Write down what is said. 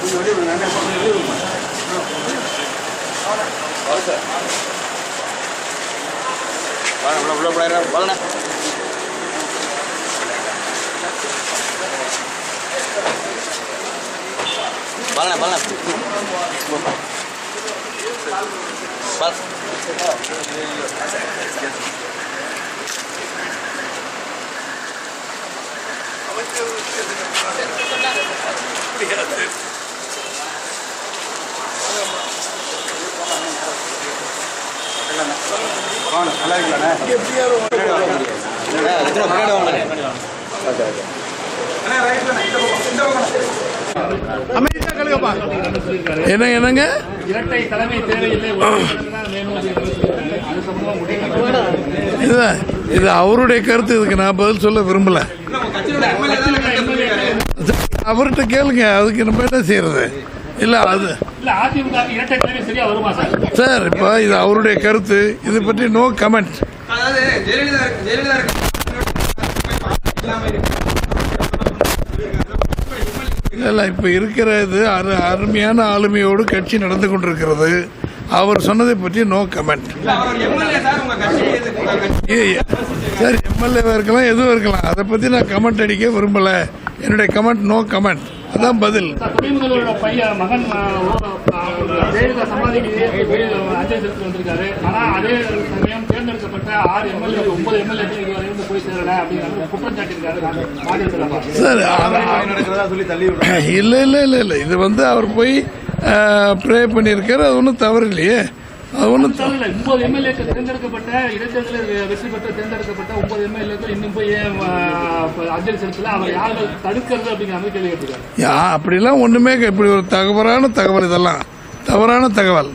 வாங்க உள்ள உள்ள வாங்கண்ணே என்ன என்னங்க? இரட்டை தலைமை தேவையில்லை இது இது அவருடைய கருத்து இதுக்கு நான் பதில் சொல்ல விரும்பல. அவர்கிட்ட கேளுங்க அதுக்கு நம்ம என்ன செய்யறது? இல்ல அது சார்? சார் இப்போ இது அவருடைய கருத்து. இது பற்றி நோ கமெண்ட் இல்ல இப்ப இருக்கிற இது அரு அருமையான ஆளுமையோடு கட்சி நடந்து கொண்டிருக்கிறது. அவர் சொன்னதை பற்றி நோ கமெண்ட் அவர் எம்எல்ஏ சார் உங்க கட்சி உங்க கட்சி சார் எம்எல்ஏவா இருக்கலாம் எதுவும் இருக்கலாம். அதை பத்தி நான் கமெண்ட் அடிக்க விரும்பல. என்னுடைய கமெண்ட் நோ கமெண்ட் அதான் பதில். மகன் இல்ல இல்ல இல்ல இல்ல. இது வந்து அவர் போய் ப்ரே பண்ணியிருக்காரு. அது ஒன்றும் தவறு இல்லையே. ஒன்பது எம்எல்ஏக்கள் தேர்ந்தெடுக்கப்பட்ட இடைத்தேர்தலில் வெற்றி பெற்று தேர்ந்தெடுக்கப்பட்ட ஒன்பது எம்எல்ஏக்கள் இன்னும் போய் அஞ்சலி செலுத்தல? அவர் யார்கள் தடுக்கிறது அப்படிங்கிற மாதிரி கேள்வி கேட்டிருக்காரு. யா அப்படிலாம் ஒண்ணுமே இப்படி ஒரு தகவலான தகவல் இதெல்லாம். தவறான தகவல்.